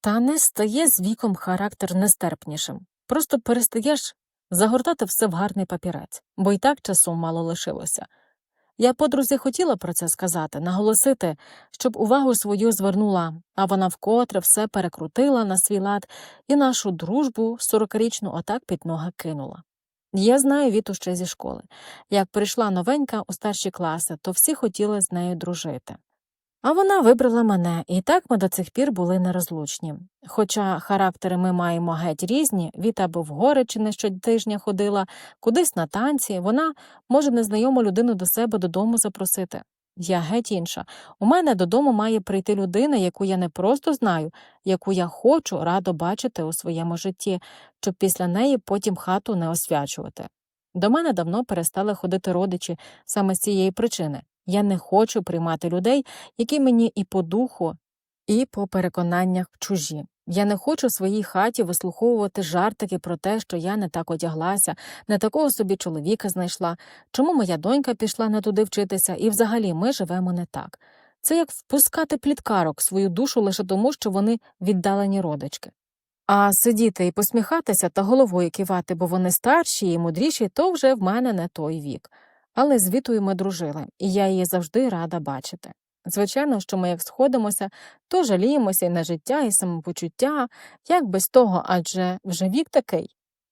Та не стає з віком характер нестерпнішим. Просто перестаєш загортати все в гарний папірець, бо й так часу мало лишилося. Я подрузі хотіла про це сказати, наголосити, щоб увагу свою звернула, а вона вкотре все перекрутила на свій лад і нашу дружбу сорокарічну отак під ноги кинула. Я знаю Віту ще зі школи. Як прийшла новенька у старші класи, то всі хотіли з нею дружити. А вона вибрала мене, і так ми до цих пір були нерозлучні. Хоча характери ми маємо геть різні, Віта або в гори чи не щотижня ходила, кудись на танці, вона може незнайому людину до себе додому запросити. Я геть інша. У мене додому має прийти людина, яку я не просто знаю, яку я хочу радо бачити у своєму житті, щоб після неї потім хату не освячувати. До мене давно перестали ходити родичі саме з цієї причини. Я не хочу приймати людей, які мені і по духу, і по переконаннях чужі. Я не хочу в своїй хаті вислуховувати жартики про те, що я не так одяглася, не такого собі чоловіка знайшла, чому моя донька пішла не туди вчитися, і взагалі ми живемо не так. Це як впускати пліткарок свою душу лише тому, що вони віддалені родички. А сидіти і посміхатися та головою кивати, бо вони старші і мудріші, то вже в мене не той вік. Але з Вітою ми дружили, і я її завжди рада бачити. Звичайно, що ми як сходимося, то жаліємося і на життя, і самопочуття, як без того, адже вже вік такий.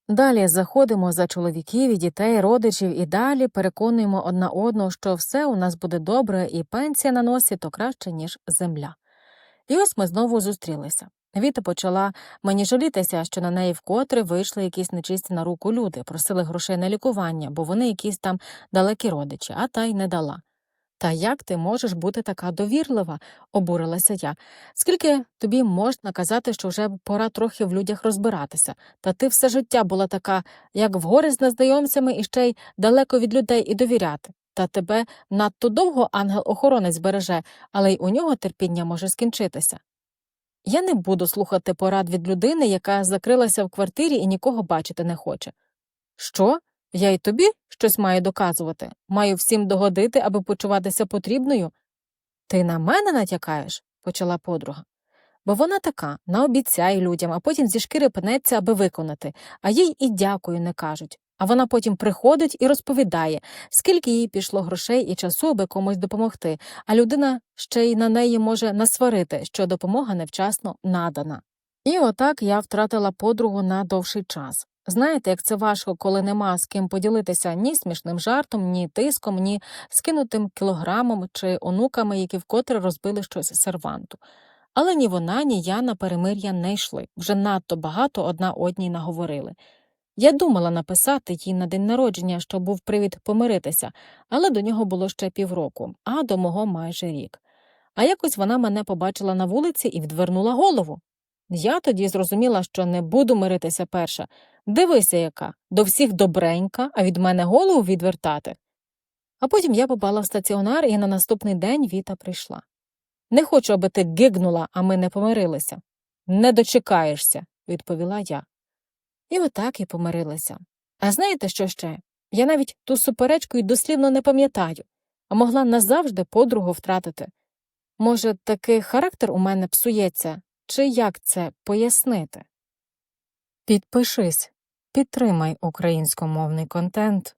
Далі заходимо за чоловіків і дітей, родичів, і далі переконуємо одна одного, що все у нас буде добре, і пенсія на носі то краще, ніж земля. І ось ми знову зустрілися. Віта почала мені жалітися, що на неї вкотре вийшли якісь нечисті на руку люди, просили грошей на лікування, бо вони якісь там далекі родичі, а та й не дала. Та як ти можеш бути така довірлива? обурилася я. Скільки тобі можна казати, що вже пора трохи в людях розбиратися, та ти все життя була така, як в гори з незнайомцями і ще й далеко від людей і довіряти. Та тебе надто довго ангел-охоронець береже, але й у нього терпіння може скінчитися. Я не буду слухати порад від людини, яка закрилася в квартирі і нікого бачити не хоче. Що? Я й тобі щось маю доказувати, маю всім догодити, аби почуватися потрібною. Ти на мене натякаєш, почала подруга. Бо вона така, наобіцяє людям, а потім зі шкіри пнеться, аби виконати, а їй і дякую не кажуть. А вона потім приходить і розповідає, скільки їй пішло грошей і часу, аби комусь допомогти, а людина ще й на неї може насварити, що допомога невчасно надана. І отак я втратила подругу на довший час. Знаєте, як це важко, коли нема з ким поділитися ні смішним жартом, ні тиском, ні скинутим кілограмом чи онуками, які вкотре розбили щось серванту. Але ні вона, ні я на перемир'я не йшли, вже надто багато одна одній наговорили. Я думала написати їй на день народження, що був привід помиритися, але до нього було ще півроку, а до мого майже рік. А якось вона мене побачила на вулиці і відвернула голову. Я тоді зрозуміла, що не буду миритися перша. Дивися, яка до всіх добренька, а від мене голову відвертати. А потім я попала в стаціонар, і на наступний день Віта прийшла. Не хочу, аби ти гигнула, а ми не помирилися. Не дочекаєшся, відповіла я. І отак і помирилися. А знаєте, що ще? Я навіть ту суперечку й дослівно не пам'ятаю, а могла назавжди подругу втратити. Може, такий характер у мене псується, чи як це пояснити? Підпишись, підтримай українськомовний контент.